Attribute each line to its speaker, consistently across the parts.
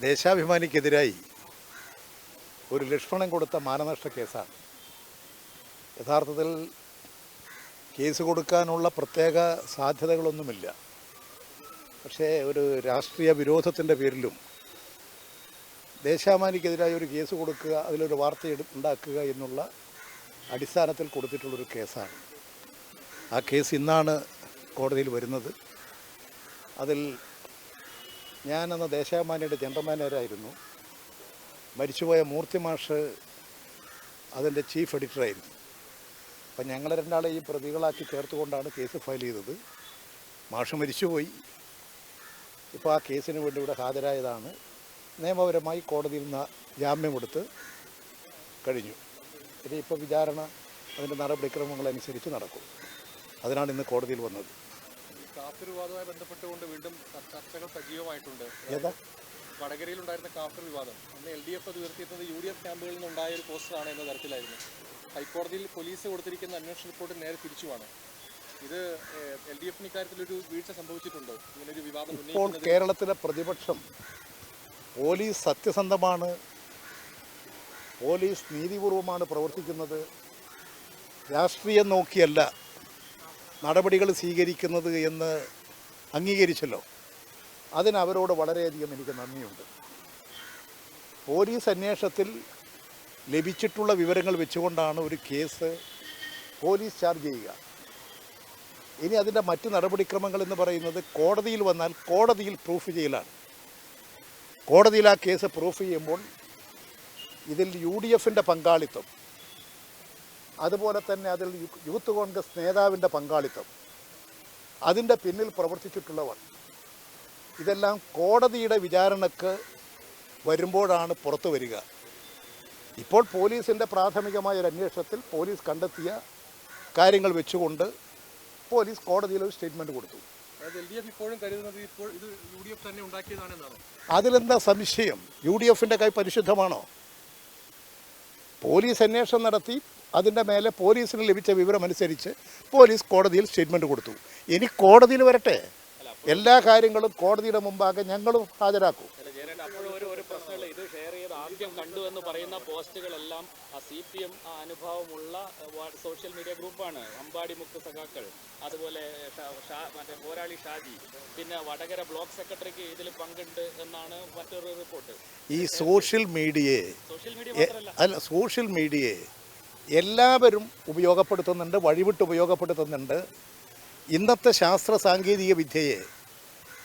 Speaker 1: ദേശാഭിമാനിക്കെതിരായി ഒരു ലക്ഷ്മണൻ കൊടുത്ത മാനനഷ്ട കേസാണ്. യഥാർത്ഥത്തിൽ കേസ് കൊടുക്കാനുള്ള പ്രത്യേക സാധ്യതകളൊന്നുമില്ല. പക്ഷേ ഒരു രാഷ്ട്രീയ വിരോധത്തിന്റെ പേരിലും ദേശാഭിമാനിക്കെതിരായി ഒരു കേസ് കൊടുക്കുക അതിലൊരു വാർത്ത ഉണ്ടാക്കുക എന്നുള്ള അടിസ്ഥാനത്തിൽ കൊടുത്തിട്ടുള്ളൊരു കേസാണ്. ആ കേസ് ഇന്നാണ് കോടതിയിൽ വരുന്നത്. അതിൽ ഞാനന്ന് ദേശാഭിമാനിയുടെ ജനറൽ മാനേജറായിരുന്നു മരിച്ചുപോയ മൂർത്തി മാഷ് അതിന്റെ ചീഫ് എഡിറ്ററായിരുന്നു. അപ്പം ഞങ്ങൾ രണ്ടാളെ ഈ പ്രതികളാക്കി ചേർത്തുകൊണ്ടാണ് കേസ് ഫയൽ ചെയ്തത്. മാഷ് മരിച്ചുപോയി. ഇപ്പോൾ ആ കേസിന് വേണ്ടി ഇവിടെ ഹാജരായതാണ്. നിയമപരമായി കോടതിയിൽ നിന്ന് ജാമ്യം കൊടുത്ത് കഴിഞ്ഞു. ഇനി ഇപ്പോൾ വിചാരണ അതിന്റെ നടപടിക്രമങ്ങളനുസരിച്ച് നടക്കും. അതിനാണ് ഇന്ന് കോടതിയിൽ വന്നത്.
Speaker 2: കാഫിർ വിവാദവുമായി ബന്ധപ്പെട്ടുകൊണ്ട് വീണ്ടും ചർച്ചകൾ സജീവമായിട്ടുണ്ട്. വടകരയിൽ ഉണ്ടായിരുന്ന കാഫിർ വിവാദം അന്ന് എൽ ഡി എഫ് അത് ഉയർത്തിയിരുന്നത് യു ഡി എഫ് ക്യാമ്പുകളിൽ നിന്നുണ്ടായ ഒരു പോസ്റ്ററാണ് എന്ന തരത്തിലായിരുന്നു. ഹൈക്കോടതിയിൽ പോലീസ് കൊടുത്തിരിക്കുന്ന അന്വേഷണ റിപ്പോർട്ട് നേരെ തിരിച്ചുമാണ്. ഇത് എൽ ഡി എഫിന് ഇക്കാര്യത്തിലൊരു വീഴ്ച സംഭവിച്ചിട്ടുണ്ടോ? ഇങ്ങനൊരു വിവാദം
Speaker 1: ഇപ്പോൾ കേരളത്തിലെ പ്രതിപക്ഷം പോലീസ് സത്യസന്ധമാണ് പോലീസ് നീതിപൂർവമാണ് പ്രവർത്തിക്കുന്നത് രാഷ്ട്രീയം നോക്കിയല്ല നടപടികൾ സ്വീകരിക്കുന്നത് എന്ന് അംഗീകരിച്ചല്ലോ. അതിന് അവരോട് വളരെയധികം എനിക്ക് നന്ദിയുണ്ട്. പോലീസ് അന്വേഷണത്തിൽ ലഭിച്ചിട്ടുള്ള വിവരങ്ങൾ വെച്ചുകൊണ്ടാണ് ഒരു കേസ് പോലീസ് ചാർജ് ചെയ്യുക. ഇനി അതിന്റെ മറ്റ് നടപടിക്രമങ്ങൾ എന്ന് പറയുന്നത് കോടതിയിൽ വന്നാൽ കോടതിയിൽ പ്രൂഫ് ചെയ്യലാണ്. കോടതിയിൽ ആ കേസ് പ്രൂഫ് ചെയ്യുമ്പോൾ ഇതിൽ യു ഡി എഫിന്റെ പങ്കാളിത്തം അതുപോലെ തന്നെ അതിൽ യൂത്ത് കോൺഗ്രസ് നേതാവിന്റെ പങ്കാളിത്തം. അതിന്റെ പിന്നിൽ പ്രവർത്തിച്ചിട്ടുള്ളവർ. ഇതെല്ലാം കോടതിയുടെ വിചാരണക്ക് വരുമ്പോഴാണ് പുറത്തു വരിക. ഇപ്പോൾ പോലീസിന്റെ പ്രാഥമികമായ ഒരു അന്വേഷണത്തിൽ പോലീസ് കണ്ടെത്തിയ കാര്യങ്ങൾ വെച്ചുകൊണ്ട് പോലീസ് കോടതിയിൽ ഒരു സ്റ്റേറ്റ്മെന്റ് കൊടുത്തു. അതിലെന്താ സംശയം? യു ഡി എഫിന്റെ കൈ പരിശുദ്ധമാണോ? പോലീസ് അന്വേഷണം നടത്തി അതിന്റെ മേലെ പോലീസിന് ലഭിച്ച വിവരമനുസരിച്ച് പോലീസ് കോടതിയിൽ സ്റ്റേറ്റ്മെന്റ് കൊടുത്തു. ഇനി കോടതിയിൽ വരട്ടെ. എല്ലാ കാര്യങ്ങളും കോടതിയുടെ മുമ്പാകെ ഞങ്ങളും ഹാജരാക്കും.
Speaker 3: ഇത് ഷെയർ ചെയ്ത് ആദ്യം കണ്ടു എന്ന് പറയുന്ന പോസ്റ്റുകളെല്ലാം ആ സി പി എം അനുഭവമുള്ള വാ- സോഷ്യൽ മീഡിയ ഗ്രൂപ്പാണ്. അമ്പാടി മുക്ത സഖാക്കൾ അതുപോലെ മറ്റേ പോരാളി ഷാജി പിന്നെ വടകര ബ്ലോക്ക് സെക്രട്ടറിക്ക് ഇതിൽ പങ്കുണ്ട് എന്നാണ് മറ്റൊരു റിപ്പോർട്ട്.
Speaker 1: ഈ സോഷ്യൽ മീഡിയയെ
Speaker 3: സോഷ്യൽ മീഡിയ
Speaker 1: അല്ല സോഷ്യൽ മീഡിയയെ എല്ലാവരും ഉപയോഗപ്പെടുത്തുന്നുണ്ട് വഴിവിട്ട് ഉപയോഗപ്പെടുത്തുന്നുണ്ട്. ഇന്നത്തെ ശാസ്ത്ര സാങ്കേതിക വിദ്യയെ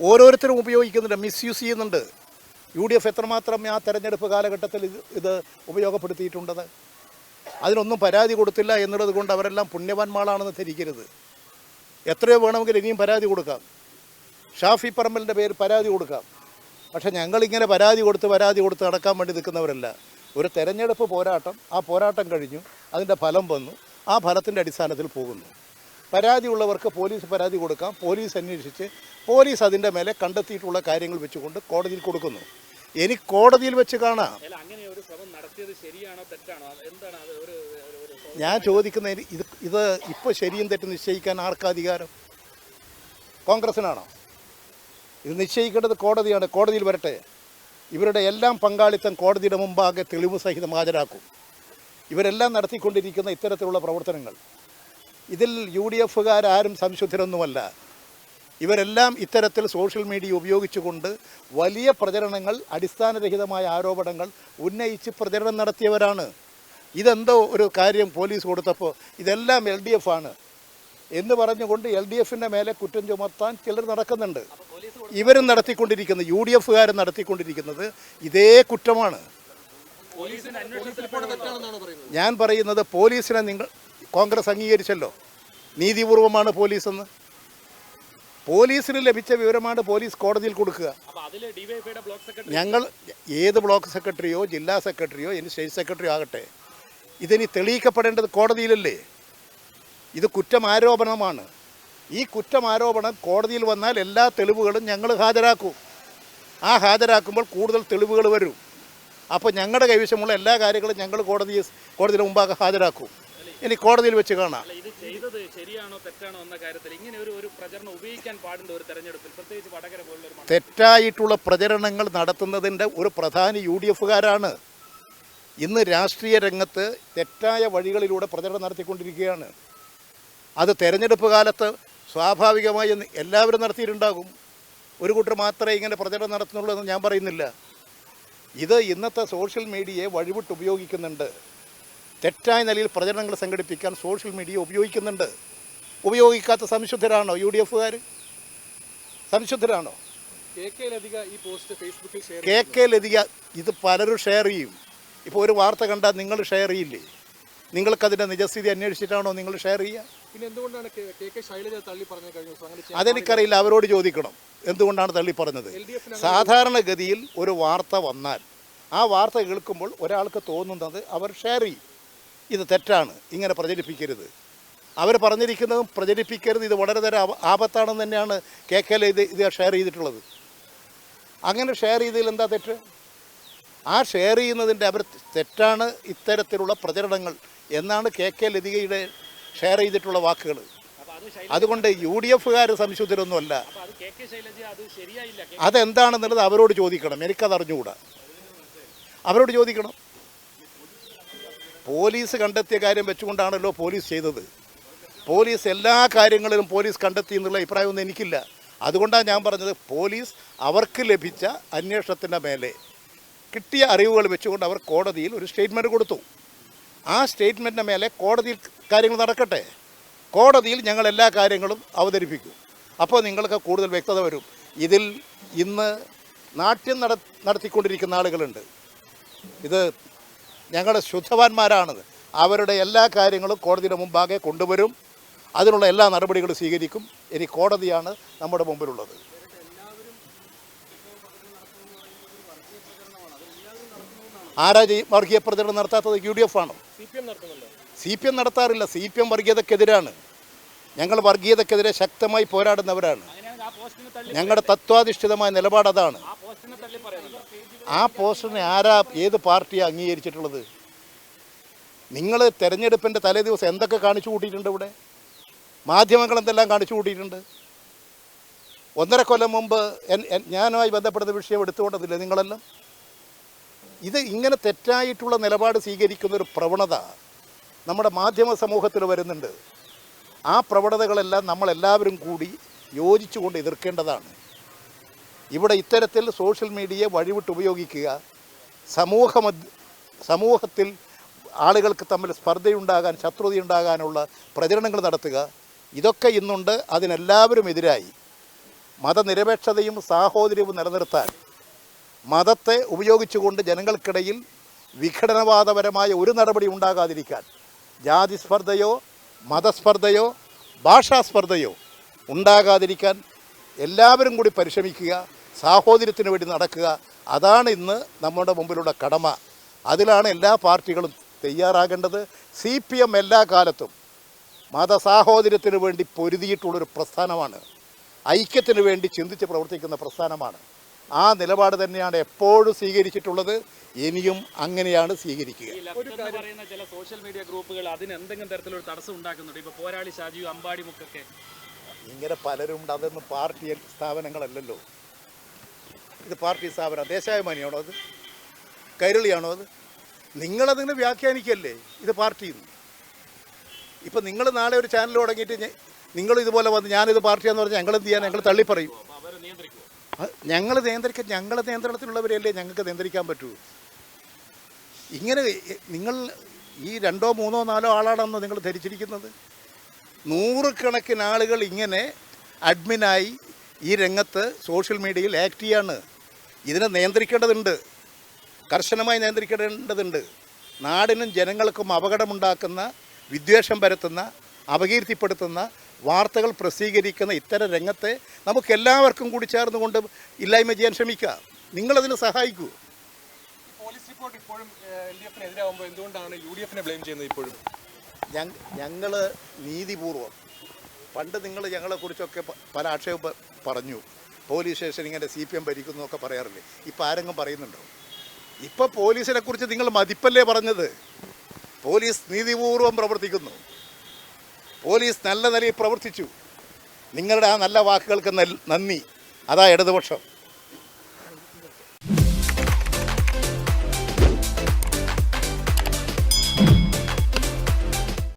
Speaker 1: ഓരോരുത്തരും ഉപയോഗിക്കുന്നുണ്ട് മിസ്യൂസ് ചെയ്യുന്നുണ്ട്. യു ഡി എഫ് എത്രമാത്രം ആ തെരഞ്ഞെടുപ്പ് കാലഘട്ടത്തിൽ ഇത് ഇത് ഉപയോഗപ്പെടുത്തിയിട്ടുണ്ടത്? അതിനൊന്നും പരാതി കൊടുത്തില്ല എന്നുള്ളത് കൊണ്ട് അവരെല്ലാം പുണ്യവാന്മാളാണെന്ന് ധരിക്കരുത്. എത്രയോ വേണമെങ്കിൽ ഇനിയും പരാതി കൊടുക്കാം. ഷാഫി പറമ്പലിന്റെ പേര് പരാതി കൊടുക്കാം. പക്ഷേ ഞങ്ങളിങ്ങനെ പരാതി കൊടുത്ത് പരാതി കൊടുത്ത് നടക്കാൻ വേണ്ടി നിൽക്കുന്നവരല്ല. ഒരു തെരഞ്ഞെടുപ്പ് പോരാട്ടം ആ പോരാട്ടം കഴിഞ്ഞു അതിന്റെ ഫലം വന്നു ആ ഫലത്തിന്റെ അടിസ്ഥാനത്തിൽ പോകുന്നു. പരാതിയുള്ളവർക്ക് പോലീസ് പരാതി കൊടുക്കാം പോലീസ് അന്വേഷിച്ച് പോലീസ് അതിന്റെ മേലെ കണ്ടെത്തിയിട്ടുള്ള കാര്യങ്ങൾ വെച്ചുകൊണ്ട് കോടതിയിൽ കൊടുക്കുന്നു. ഇനി കോടതിയിൽ വെച്ച് കാണാം. ഞാൻ ചോദിക്കുന്നതിന് ഇത് ഇത് ഇപ്പോൾ ശരിയും തെറ്റും നിശ്ചയിക്കാൻ ആർക്കാധികാരം കോൺഗ്രസിനാണോ? ഇത് നിശ്ചയിക്കേണ്ടത് കോടതിയാണ്. കോടതിയിൽ വരട്ടെ. ഇവരുടെ എല്ലാം പങ്കാളിത്തം കോടതിയുടെ മുമ്പാകെ തെളിവ് സഹിതം ഹാജരാക്കും. ഇവരെല്ലാം നടത്തിക്കൊണ്ടിരിക്കുന്ന ഇത്തരത്തിലുള്ള പ്രവർത്തനങ്ങൾ. ഇതിൽ യു ഡി എഫുകാരും സംശുദ്ധരൊന്നുമല്ല. ഇവരെല്ലാം ഇത്തരത്തിൽ സോഷ്യൽ മീഡിയ ഉപയോഗിച്ചുകൊണ്ട് വലിയ പ്രചരണങ്ങൾ അടിസ്ഥാനരഹിതമായ ആരോപണങ്ങൾ ഉന്നയിച്ച് പ്രചരണം നടത്തിയവരാണ്. ഇതെന്തോ ഒരു കാര്യം പോലീസ് കൊടുത്തപ്പോൾ ഇതെല്ലാം എൽ ഡി എഫ് ആണ് എന്ന് പറഞ്ഞുകൊണ്ട് എൽ ഡി എഫിന്റെ മേലെ കുറ്റം ചുമത്താൻ ചിലർ നടക്കുന്നുണ്ട്. ഇവരും നടത്തിക്കൊണ്ടിരിക്കുന്നത് യു ഡി എഫുകാരും നടത്തിക്കൊണ്ടിരിക്കുന്നത് ഇതേ കുറ്റമാണ്. ഞാൻ പറയുന്നത് പോലീസിനെ നിങ്ങൾ കോൺഗ്രസ് അംഗീകരിച്ചല്ലോ. നീതിപൂർവമാണ് പോലീസ് എന്ന് പോലീസിന് ലഭിച്ച വിവരമാണ് പോലീസ് കോടതിയിൽ കൊടുക്കുക. ഞങ്ങൾ ഏത് ബ്ലോക്ക് സെക്രട്ടറിയോ ജില്ലാ സെക്രട്ടറിയോ ഇനി സ്റ്റേറ്റ് സെക്രട്ടറിയോ ആകട്ടെ. ഇതിനി തെളിയിക്കപ്പെടേണ്ടത് കോടതിയിലല്ലേ? ഇത് കുറ്റമാരോപണമാണ്. ഈ കുറ്റമാരോപണം കോടതിയിൽ വന്നാൽ എല്ലാ തെളിവുകളും ഞങ്ങൾ ഹാജരാക്കും. ആ ഹാജരാക്കുമ്പോൾ കൂടുതൽ തെളിവുകൾ വരും. അപ്പോൾ ഞങ്ങളുടെ കൈവശമുള്ള എല്ലാ കാര്യങ്ങളും ഞങ്ങൾ കോടതി കോടതിയുടെ മുമ്പാകെ ഹാജരാക്കും. ഇനി കോടതിയിൽ വെച്ച് കാണാം.
Speaker 3: ഇത് ചെയ്തത് ശരിയാണോ തെറ്റാണോ എന്ന കാര്യത്തിൽ ഇങ്ങനെ ഒരു ഒരു പ്രചരണം ഉപയോഗിക്കാൻ പാടുണ്ട് ഒരു തെരഞ്ഞെടുപ്പിൽ. പ്രത്യേകിച്ച് വടകര പോലുള്ള.
Speaker 1: തെറ്റായിട്ടുള്ള പ്രചരണങ്ങൾ നടത്തുന്നതിന്റെ ഒരു പ്രധാന യു ഡി എഫുകാരാണ് ഇന്ന് രാഷ്ട്രീയ രംഗത്ത് തെറ്റായ വഴികളിലൂടെ പ്രചരണം നടത്തിക്കൊണ്ടിരിക്കുകയാണ്. അത് തെരഞ്ഞെടുപ്പ് കാലത്ത് സ്വാഭാവികമായി എല്ലാവരും നടത്തിയിട്ടുണ്ടാകും. ഒരു കൂട്ടർ മാത്രമേ ഇങ്ങനെ പ്രചരണം നടത്തുന്നുള്ളൂ എന്ന് ഞാൻ പറയുന്നില്ല. ഇത് ഇന്നത്തെ സോഷ്യൽ മീഡിയയെ വഴിവിട്ട് ഉപയോഗിക്കുന്നുണ്ട്. തെറ്റായ നിലയിൽ പ്രചരണങ്ങൾ സംഘടിപ്പിക്കാൻ സോഷ്യൽ മീഡിയ ഉപയോഗിക്കുന്നുണ്ട്. ഉപയോഗിക്കാത്ത സംശുദ്ധരാണോ യു ഡി എഫുകാർ സംശുദ്ധരാണോ
Speaker 2: കെ കെ ലതിക
Speaker 1: ഇത് പലരും ഷെയർ ചെയ്യും. ഇപ്പോൾ ഒരു വാർത്ത കണ്ടാൽ നിങ്ങൾ ഷെയർ ചെയ്യില്ലേ? നിങ്ങൾക്കതിന്റെ നിജസ്ഥിതി അന്വേഷിച്ചിട്ടാണോ നിങ്ങൾ ഷെയർ ചെയ്യുക? അതെനിക്കറിയില്ല അവരോട് ചോദിക്കണം. എന്തുകൊണ്ടാണ് തള്ളി പറഞ്ഞത്? സാധാരണഗതിയിൽ ഒരു വാർത്ത വന്നാൽ ആ വാർത്ത കേൾക്കുമ്പോൾ ഒരാൾക്ക് തോന്നുന്നത് അവർ ഷെയർ ചെയ്യും. ഇത് തെറ്റാണ് ഇങ്ങനെ പ്രചരിപ്പിക്കരുത്. അവർ പറഞ്ഞിരിക്കുന്നതും പ്രചരിപ്പിക്കരുത് ഇത് വളരെ തരം ആപ- ആപത്താണെന്ന് തന്നെയാണ് കെ കെ ഇത് ഇത് ഷെയർ ചെയ്തിട്ടുള്ളത്. അങ്ങനെ ഷെയർ ചെയ്തതിൽ എന്താ തെറ്റ്? ആ ഷെയർ ചെയ്യുന്നതിന്റെ അവർ തെറ്റാണ് ഇത്തരത്തിലുള്ള പ്രചരണങ്ങൾ എന്നാണ് കെ കെ ലതികയുടെ ഷെയർ ചെയ്തിട്ടുള്ള വാക്കുകൾ അതുകൊണ്ട് യു ഡി എഫുകാർ സംശുദ്ധരൊന്നുമല്ല. അതെന്താണെന്നുള്ളത് അവരോട് ചോദിക്കണം. എനിക്കത് അറിഞ്ഞുകൂടാ. അവരോട് ചോദിക്കണം. പോലീസ് കണ്ടെത്തിയ കാര്യം വെച്ചുകൊണ്ടാണല്ലോ പോലീസ് ചെയ്തത്. പോലീസ് എല്ലാ കാര്യങ്ങളിലും പോലീസ് കണ്ടെത്തി എന്നുള്ള അഭിപ്രായമൊന്നും എനിക്കില്ല. അതുകൊണ്ടാണ് ഞാൻ പറഞ്ഞത് പോലീസ് അവർക്ക് ലഭിച്ച അന്വേഷണത്തിന്റെ മേലെ കിട്ടിയ അറിവുകൾ വെച്ചുകൊണ്ട് അവർ കോടതിയിൽ ഒരു സ്റ്റേറ്റ്മെന്റ് കൊടുത്തു. ആ സ്റ്റേറ്റ്മെന്റിന്റെ മേലെ കോടതിയിൽ കാര്യങ്ങൾ നടക്കട്ടെ. കോടതിയിൽ ഞങ്ങൾ എല്ലാ കാര്യങ്ങളും അവതരിപ്പിക്കും. അപ്പോൾ നിങ്ങൾക്ക് കൂടുതൽ വ്യക്തത വരും. ഇതിൽ ഇന്ന് നാട്യം നട നടത്തിക്കൊണ്ടിരിക്കുന്ന ആളുകളുണ്ട്. ഇത് ഞങ്ങളുടെ ശുദ്ധവാന്മാരാണത് അവരുടെ എല്ലാ കാര്യങ്ങളും കോടതിയുടെ മുമ്പാകെ കൊണ്ടുവരും. അതിനുള്ള എല്ലാ നടപടികളും സ്വീകരിക്കും. ഇനി കോടതിയാണ് നമ്മുടെ മുമ്പിലുള്ളത്. ആരാ വർഗീയ പ്രചരണം നടത്താത്തത്? യു ഡി എഫ് ആണോ?
Speaker 2: സി പി എം
Speaker 1: നടത്താറില്ല. സി പി എം വർഗീയതക്കെതിരാണ്. ഞങ്ങൾ വർഗീയതക്കെതിരെ ശക്തമായി പോരാടുന്നവരാണ്. ഞങ്ങളുടെ തത്വാധിഷ്ഠിതമായ നിലപാട് അതാണ്.
Speaker 3: ആ
Speaker 1: പോസ്റ്ററിനെ ആരാ ഏത് പാർട്ടിയാണ് അംഗീകരിച്ചിട്ടുള്ളത്? നിങ്ങൾ തെരഞ്ഞെടുപ്പിന്റെ തലേ ദിവസം എന്തൊക്കെ കാണിച്ചു കൂട്ടിയിട്ടുണ്ട് ഇവിടെ? മാധ്യമങ്ങൾ എന്തെല്ലാം കാണിച്ചു കൂട്ടിയിട്ടുണ്ട്? ഒന്നര കൊല്ലം മുമ്പ് ഞാനുമായി ബന്ധപ്പെടുന്ന വിഷയം എടുത്തുകൊണ്ടതില്ലേ നിങ്ങളെല്ലാം? ഇത് ഇങ്ങനെ തെറ്റായിട്ടുള്ള നിലപാട് സ്വീകരിക്കുന്ന ഒരു പ്രവണത നമ്മുടെ മാധ്യമ സമൂഹത്തിൽ വരുന്നുണ്ട്. ആ പ്രവണതകളെല്ലാം നമ്മളെല്ലാവരും കൂടി യോജിച്ചുകൊണ്ട് എതിർക്കേണ്ടതാണ്. ഇവിടെ ഇത്തരത്തിൽ സോഷ്യൽ മീഡിയയെ വഴിവിട്ട് ഉപയോഗിക്കുക സമൂഹ സമൂഹത്തിൽ ആളുകൾക്ക് തമ്മിൽ സ്പർദ്ധയുണ്ടാകാൻ ശത്രുതയുണ്ടാകാനുള്ള പ്രചരണങ്ങൾ നടത്തുക ഇതൊക്കെ ഇന്നുണ്ട് അതിനെല്ലാവരും എതിരായി. മതനിരപേക്ഷതയും സാഹോദര്യവും നിലനിർത്താൻ മതത്തെ ഉപയോഗിച്ചുകൊണ്ട് ജനങ്ങൾക്കിടയിൽ വിഘടനവാദപരമായ ഒരു നടപടി ഉണ്ടാകാതിരിക്കാൻ ജാതിസ്പർദ്ധയോ മതസ്പർദ്ധയോ ഭാഷാസ്പർദ്ധയോ ഉണ്ടാകാതിരിക്കാൻ എല്ലാവരും കൂടി പരിശ്രമിക്കുക സാഹോദര്യത്തിന് വേണ്ടി നടക്കുക. അതാണ് ഇന്ന് നമ്മുടെ മുമ്പിലുള്ള കടമ. അതിലാണ് എല്ലാ പാർട്ടികളും തയ്യാറാകേണ്ടത്. സി പി എം എല്ലാ കാലത്തും മതസാഹോദര്യത്തിന് വേണ്ടി പൊരുതിയിട്ടുള്ളൊരു പ്രസ്ഥാനമാണ്. ഐക്യത്തിന് വേണ്ടി ചിന്തിച്ച് പ്രവർത്തിക്കുന്ന പ്രസ്ഥാനമാണ്. ആ നിലപാട് തന്നെയാണ് എപ്പോഴും സ്വീകരിച്ചിട്ടുള്ളത്. ഇനിയും അങ്ങനെയാണ് സ്വീകരിക്കുക.
Speaker 3: പറയുന്ന ചില സോഷ്യൽ മീഡിയ ഗ്രൂപ്പുകൾ അതിന് എന്തെങ്കിലും തരത്തിലൊരു തടസ്സം ഉണ്ടാക്കുന്നുണ്ട്. പോരാളി ഷാജു അമ്പാടി മുക്കൊക്കെ.
Speaker 1: ഇങ്ങനെ പലരും അതൊന്നും പാർട്ടി സ്ഥാപനങ്ങളല്ലല്ലോ. ഇത് പാർട്ടി സ്ഥാപനം. ദേശാഭിമാനിയാണോ അത്? കൈരളിയാണോ അത്? നിങ്ങളതിനെ വ്യാഖ്യാനിക്കല്ലേ? ഇത് പാർട്ടി ഇപ്പം നിങ്ങൾ നാളെ ഒരു ചാനൽ തുടങ്ങിയിട്ട് നിങ്ങൾ ഇതുപോലെ വന്ന് ഞാനിത് പാർട്ടിയാന്ന് പറഞ്ഞാൽ ഞങ്ങൾ എന്ത് ചെയ്യാൻ ഞങ്ങൾ തള്ളിപ്പറയും ഞങ്ങൾ നിയന്ത്രിക്കാൻ ഞങ്ങളുടെ നിയന്ത്രണത്തിലുള്ളവരെയല്ലേ ഞങ്ങൾക്ക് നിയന്ത്രിക്കാൻ പറ്റൂ. ഇങ്ങനെ നിങ്ങൾ ഈ രണ്ടോ മൂന്നോ നാലോ ആളാണെന്ന് നിങ്ങൾ ധരിച്ചിരിക്കുന്നത്? നൂറുകണക്കിന് ആളുകൾ ഇങ്ങനെ അഡ്മിനായി ഈ രംഗത്ത് സോഷ്യൽ മീഡിയയിൽ ആക്ട് ചെയ്യാണ്. ഇതിനെ നിയന്ത്രിക്കേണ്ടതുണ്ട്. കർശനമായി നിയന്ത്രിക്കേണ്ടതുണ്ട്. നാടിനും ജനങ്ങൾക്കും അപകടമുണ്ടാക്കുന്ന വിദ്വേഷം പരത്തുന്ന അപകീർത്തിപ്പെടുത്തുന്ന വാർത്തകൾ പ്രസിദ്ധീകരിക്കുന്ന ഇത്തരം രംഗത്തെ നമുക്ക് എല്ലാവർക്കും കൂടി ചേർന്നുകൊണ്ട് ഇല്ലായ്മ ചെയ്യാൻ ശ്രമിക്കുക. നിങ്ങളതിന് സഹായിക്കൂ.
Speaker 2: പോലീസ് റിപ്പോർട്ട് ഇപ്പോഴും എൽ ഡി എതിരാകുമ്പോൾ എന്തുകൊണ്ടാണ് യു ഡി എഫിനെ ബ്ലെയിം ചെയ്യുന്നത് ഇപ്പോഴും?
Speaker 1: ഞങ്ങൾ നീതിപൂർവം പണ്ട് നിങ്ങൾ ഞങ്ങളെക്കുറിച്ചൊക്കെ പല ആക്ഷേപം പറഞ്ഞു. പോലീസ് സ്റ്റേഷൻ ഇങ്ങനെ സി പി എം ഭരിക്കുന്നു ഒക്കെ പറയാറില്ലേ? ഇപ്പം ആരെങ്കിലും പറയുന്നുണ്ടോ? ഇപ്പം പോലീസിനെ കുറിച്ച് നിങ്ങൾ മതിപ്പല്ലേ പറഞ്ഞത്? പോലീസ് നീതിപൂർവം പ്രവർത്തിക്കുന്നു. പോലീസ് നല്ല നിലയിൽ പ്രവർത്തിച്ചു. നിങ്ങളുടെ ആ നല്ല വാക്കുകൾക്ക് നന്ദി. അതാ ഇടതുപക്ഷം.